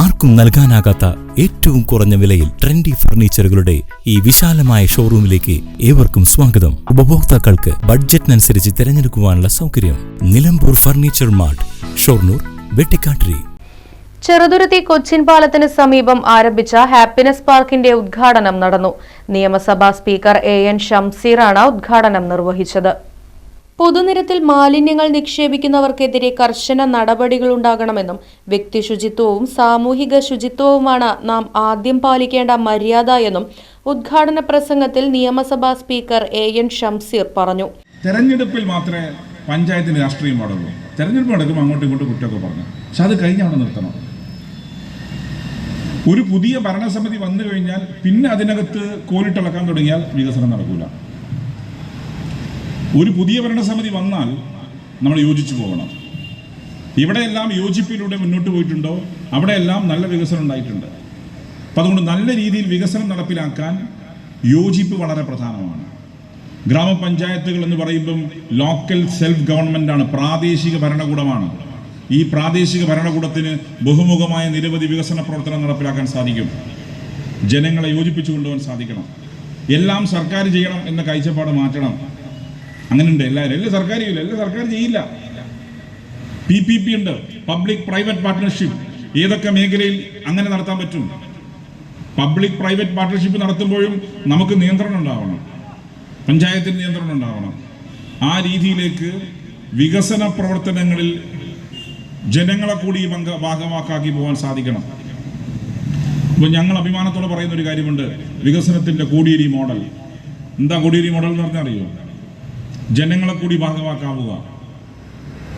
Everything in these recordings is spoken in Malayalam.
ആർക്കും നൽകാനാകാത്ത ഏറ്റവും കുറഞ്ഞ വിലയിൽ ട്രെൻഡി ഫർണിച്ചറുകളുടെ ഈ വിശാലമായ ഷോറൂമിലേക്ക് ഏവർക്കും സ്വാഗതം. ഉപഭോക്താക്കൾക്ക് ബഡ്ജറ്റിനനുസരിച്ച് തിരഞ്ഞെടുക്കുവാനുള്ള സൗകര്യം നിലമ്പൂർ ഫർണിച്ചർ മാർട്ട് ഷോർണൂർ വെട്ടിക്കാട്ടിരി. ചെറുതുരുത്തി കൊച്ചിൻ പാലത്തിന് സമീപം ആരംഭിച്ച ഹാപ്പിനെസ് പാർക്കിന്റെ ഉദ്ഘാടനം നടന്നു. നിയമസഭാ സ്പീക്കർ എ എൻ ഷംസീറാണ് ഉദ്ഘാടനം നിർവഹിച്ചത്. പൊതുനിരത്തിൽ മാലിന്യങ്ങൾ നിക്ഷേപിക്കുന്നവർക്കെതിരെ കർശന നടപടികളുണ്ടാകണമെന്നും വ്യക്തി ശുചിത്വവും സാമൂഹിക ശുചിത്വവുമാണ് നാം ആദ്യം പാലിക്കേണ്ട മര്യാദ എന്നും ഉദ്ഘാടന പ്രസംഗത്തിൽ നിയമസഭാ സ്പീക്കർ എ എൻ ഷംസീർ പറഞ്ഞു. തെരഞ്ഞെടുപ്പിൽ മാത്രമേ പഞ്ചായത്തിന് രാഷ്ട്രീയം പാടുള്ളൂ. തെരഞ്ഞെടുപ്പ് നടക്കുമ്പോൾ അങ്ങോട്ടും ഇങ്ങോട്ടും കുറ്റമൊക്കെ പറഞ്ഞു. പക്ഷെ അത് കഴിഞ്ഞാണ് നിർത്തണം. ഒരു പുതിയ ഭരണസമിതി വന്നു കഴിഞ്ഞാൽ പിന്നെ അതിനകത്ത് കോലിട്ടിളക്കാൻ തുടങ്ങിയാൽ വികസനം നടക്കൂല. ഒരു പുതിയ ഭരണസമിതി വന്നാൽ നമ്മൾ യോജിച്ചു പോകണം. ഇവിടെയെല്ലാം യോജിപ്പിലൂടെ മുന്നോട്ട് പോയിട്ടുണ്ടോ? അവിടെയെല്ലാം നല്ല വികസനം ഉണ്ടായിട്ടുണ്ട്. അപ്പം അതുകൊണ്ട് നല്ല രീതിയിൽ വികസനം നടപ്പിലാക്കാൻ യോജിപ്പ് വളരെ പ്രധാനമാണ്. ഗ്രാമപഞ്ചായത്തുകൾ എന്ന് പറയുമ്പം ലോക്കൽ സെൽഫ് ഗവൺമെന്റ് ആണ് പ്രാദേശിക ഭരണകൂടമാണ്. ഈ പ്രാദേശിക ഭരണകൂടത്തിന് ബഹുമുഖമായ നിരവധി വികസന പ്രവർത്തനം നടപ്പിലാക്കാൻ സാധിക്കും. ജനങ്ങളെ യോജിപ്പിച്ചു കൊണ്ടുപോകാൻ സാധിക്കണം. എല്ലാം സർക്കാർ ചെയ്യണം എന്ന കാഴ്ചപ്പാട് മാറ്റണം. അങ്ങനെയുണ്ട് എല്ലാവരും. എല്ലാ സർക്കാർ ഇല്ല. എല്ലാ സർക്കാർ ചെയ്യില്ല. പി പി പി ഉണ്ട്. പബ്ലിക് പ്രൈവറ്റ് പാർട്ട്ണർഷിപ്പ് ഏതൊക്കെ മേഖലയിൽ അങ്ങനെ നടത്താൻ പറ്റും? പബ്ലിക് പ്രൈവറ്റ് പാർട്ട്ണർഷിപ്പ് നടത്തുമ്പോഴും നമുക്ക് നിയന്ത്രണം ഉണ്ടാവണം. പഞ്ചായത്തിന് നിയന്ത്രണം ഉണ്ടാവണം. ആ രീതിയിലേക്ക് വികസന പ്രവർത്തനങ്ങളിൽ ജനങ്ങളെ കൂടി പങ്ക ഭാഗമാക്കാക്കി പോകാൻ സാധിക്കണം. ഇപ്പൊ ഞങ്ങൾ അഭിമാനത്തോടെ പറയുന്ന ഒരു കാര്യമുണ്ട്. വികസനത്തിന്റെ കോടിയേരി മോഡൽ. എന്താ കോടിയേരി മോഡൽ എന്ന് പറഞ്ഞാൽ അറിയോ? ജനങ്ങളെ കൂടി ഭാഗമാക്കാവുക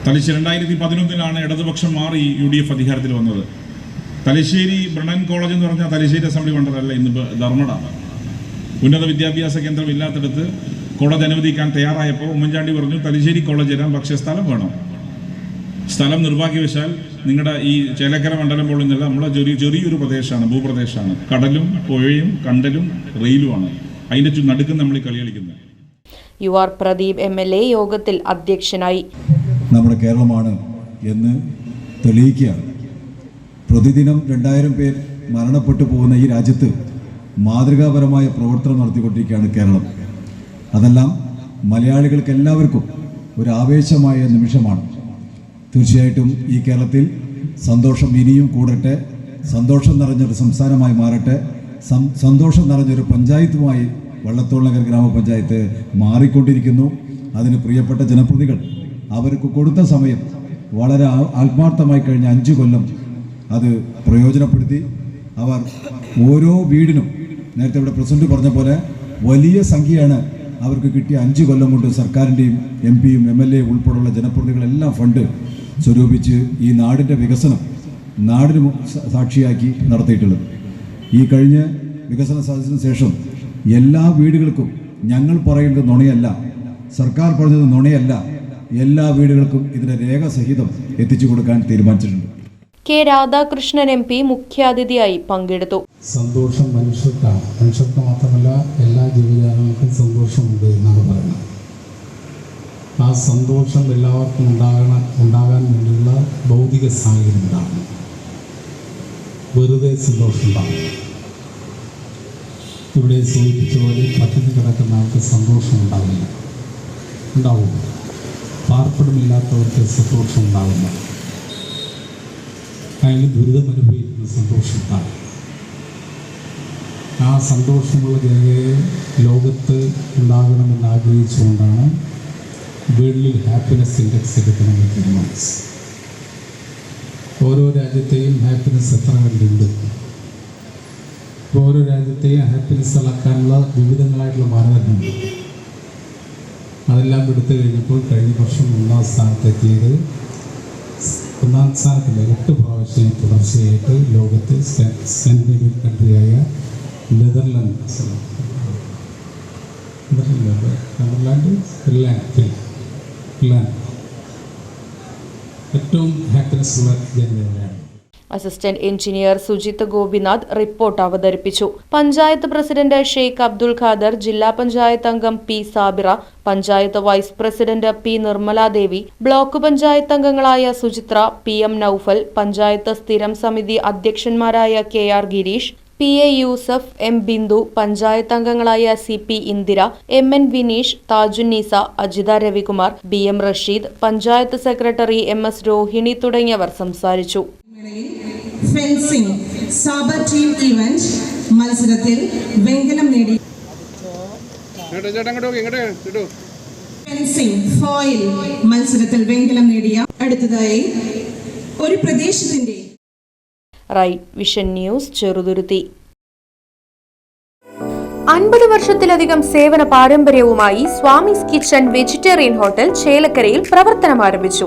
തലശ്ശേരി രണ്ടായിരത്തി പതിനൊന്നിലാണ് ഇടതുപക്ഷം മാറി യു ഡി എഫ് അധികാരത്തിൽ വന്നത്. തലശ്ശേരി ബ്രണൻ കോളേജ് എന്ന് പറഞ്ഞാൽ തലശ്ശേരി അസംബ്ലി മണ്ഡലമല്ല ഇന്ന് ധർമ്മട ഉന്നത വിദ്യാഭ്യാസ കേന്ദ്രം ഇല്ലാത്തടത്ത് കോളേജ് അനുവദിക്കാൻ തയ്യാറായപ്പോൾ ഉമ്മൻചാണ്ടി പറഞ്ഞു തലശ്ശേരി കോളേജ് തരാം പക്ഷേ സ്ഥലം വേണം. സ്ഥലം നിർഭാഗ്യവശാൽ നിങ്ങളുടെ ഈ ചേലക്കര മണ്ഡലം പോലും പോലുന്നില്ല നമ്മളെ ചെറിയ ചെറിയൊരു പ്രദേശമാണ് ഭൂപ്രദേശമാണ് കടലും പുഴയും കണ്ടലും റെയിലുമാണ്. അതിന്റെ നടുക്കും നമ്മൾ കളി കളിക്കുന്നത്. U R Pradeep M L A യോഗത്തിൽ അധ്യക്ഷനായി. നമ്മുടെ കേരളമാണ് എന്ന് തെളിയിക്കുകയാണ് പ്രതിദിനം രണ്ടായിരം പേർ മരണപ്പെട്ടു പോകുന്ന ഈ രാജ്യത്ത് മാതൃകാപരമായ പ്രവർത്തനം നടത്തിക്കൊണ്ടിരിക്കുകയാണ് കേരളം. അതെല്ലാം മലയാളികൾക്ക് എല്ലാവർക്കും ഒരു ആവേശമായ നിമിഷമാണ്. തീർച്ചയായിട്ടും ഈ കേരളത്തിൽ സന്തോഷം ഇനിയും കൂടട്ടെ. സന്തോഷം നിറഞ്ഞൊരു സംസ്ഥാനമായി മാറട്ടെ. സന്തോഷം നിറഞ്ഞൊരു പഞ്ചായത്തുമായി വള്ളത്തോൾ നഗർ ഗ്രാമപഞ്ചായത്ത് മാറിക്കൊണ്ടിരിക്കുന്നു. അതിന് പ്രിയപ്പെട്ട ജനപ്രതികൾ അവർക്ക് കൊടുത്ത സമയം വളരെ ആത്മാർത്ഥമായി കഴിഞ്ഞ അഞ്ച് കൊല്ലം അത് പ്രയോജനപ്പെടുത്തി. അവർ ഓരോ വീടിനും നേരത്തെ ഇവിടെ പ്രസിഡന്റ് പറഞ്ഞ പോലെ വലിയ സംഖ്യയാണ് അവർക്ക് കിട്ടിയ അഞ്ച് കൊല്ലം കൊണ്ട് സർക്കാരിന്റെയും എം പിയും എം എൽ എ ഉൾപ്പെടെയുള്ള ജനപ്രതിനിധികളെല്ലാം ഫണ്ട് സ്വരൂപിച്ച് ഈ നാടിന്റെ വികസനം നാടിന് സാക്ഷിയാക്കി നടത്തിയിട്ടുള്ളത്. ഈ കഴിഞ്ഞ വികസന സാധ്യതയ്ക്ക് ശേഷം എല്ലാ വീടുകൾക്കും ഞങ്ങൾ പറയുന്നത് നുണയല്ല. സർക്കാർ പറഞ്ഞത് നുണയല്ല. എല്ലാ വീടുകൾക്കും ഇതിന്റെ രേഖ സഹിതം എത്തിച്ചു കൊടുക്കാൻ തീരുമാനിച്ചിട്ടുണ്ട്. കെ രാധാകൃഷ്ണൻ എം പി മുഖ്യാതിഥിയായി പങ്കെടുത്തു. സന്തോഷം മനുഷ്യർക്കാണ് മനുഷ്യർക്ക് മാത്രമല്ല എല്ലാ ജീവജാലങ്ങൾക്കും സന്തോഷമുണ്ട് എന്നാണ് പറയുന്നത്. ആ സന്തോഷം എല്ലാവർക്കും ഉണ്ടാകണം ഉണ്ടാകാൻ വേണ്ടിയുള്ള ഭൗതിക സാഹചര്യം ഉണ്ടാകണം വെറുതെ സന്തോഷം ഉണ്ടാകും ഇവിടെ സൂചിപ്പിച്ച പോലെ പട്ടിണി കിടക്കുന്ന ആൾക്ക് സന്തോഷം ഉണ്ടാവില്ല. ഉണ്ടാവും. പാർപ്പിടമില്ലാത്തവർക്ക് സന്തോഷം ഉണ്ടാവില്ല. അതിന് ദുരിതം അനുഭവിക്കുന്ന സന്തോഷം ഉണ്ടാകും ആ സന്തോഷമുള്ള രേഖയെ ലോകത്ത് ഉണ്ടാകണമെന്ന് ആഗ്രഹിച്ചുകൊണ്ടാണ് വേൾഡിൽ ഹാപ്പിനെസ് ഇൻഡെക്സ് എടുക്കണമെന്ന് തീരുമാനിച്ചത് ഓരോ രാജ്യത്തെയും ഹാപ്പിനെസ് എത്ര കണ്ടുണ്ട് ഓരോ രാജ്യത്തെയും ഹാപ്പിനെസ് അളക്കാനുള്ള വിവിധങ്ങളായിട്ടുള്ള മാനദണ്ഡങ്ങൾ. അതെല്ലാം എടുത്തു കഴിഞ്ഞപ്പോൾ കഴിഞ്ഞ വർഷം ഒന്നാം സ്ഥാനത്തെത്തിയത് ഒന്നാം സ്ഥാനത്തില്ല എട്ട് പ്രാവശ്യം തുടർച്ചയായിട്ട് ലോകത്ത് സ്കാൻഡിനേവിയൻ കൺട്രിയായ നെതർലാൻഡ് നെതർലാൻഡ് ഫിൻലാൻഡ് ഫിൻലാൻഡ്. ഏറ്റവും ഹാപ്പിനെസ് ഉള്ള ജനതയാണ് assistant engineer Sujith Gopinath report അവതരിപ്പിച്ചു. പഞ്ചായത്ത് പ്രസിഡന്റ് ഷെയ്ഖ് അബ്ദുൽ ഖാദർ ജില്ലാ പഞ്ചായത്ത് അംഗം P Sabira panchayat vice president P Nirmaladevi block panchayat അംഗങ്ങളായ സുചിത്ര പി എം നൌഫൽ പഞ്ചായത്ത് സ്ഥിരം സമിതി അധ്യക്ഷന്മാരായ K R Girish P A Yusuf M Bindu panchayat അംഗങ്ങളായ C P Indira M N Vineesh Thajunneesa Ajitha Ravikumar B M Rasheed panchayat secretary M S Rohini തുടങ്ങിയവർ സംസാരിച്ചു. ഫെൻസിംഗ് സാബർ ടീം ഇവന്റ് മത്സരത്തിൽ വെങ്കലം നേടി. ഫെൻസിംഗ് ഫോയിൽ മത്സരത്തിൽ വെങ്കലം നേടിയ അടുത്തതായി ഒരു പ്രദേശത്തിന്റെ റൈറ്റ് വിഷൻ ന്യൂസ് ചെറുതുരുത്തി. അൻപത് വർഷത്തിലധികം സേവന പാരമ്പര്യവുമായി സ്വാമീസ് കിച്ചൺ വെജിറ്റേറിയൻ ഹോട്ടൽ ചേലക്കരയിൽ പ്രവർത്തനം ആരംഭിച്ചു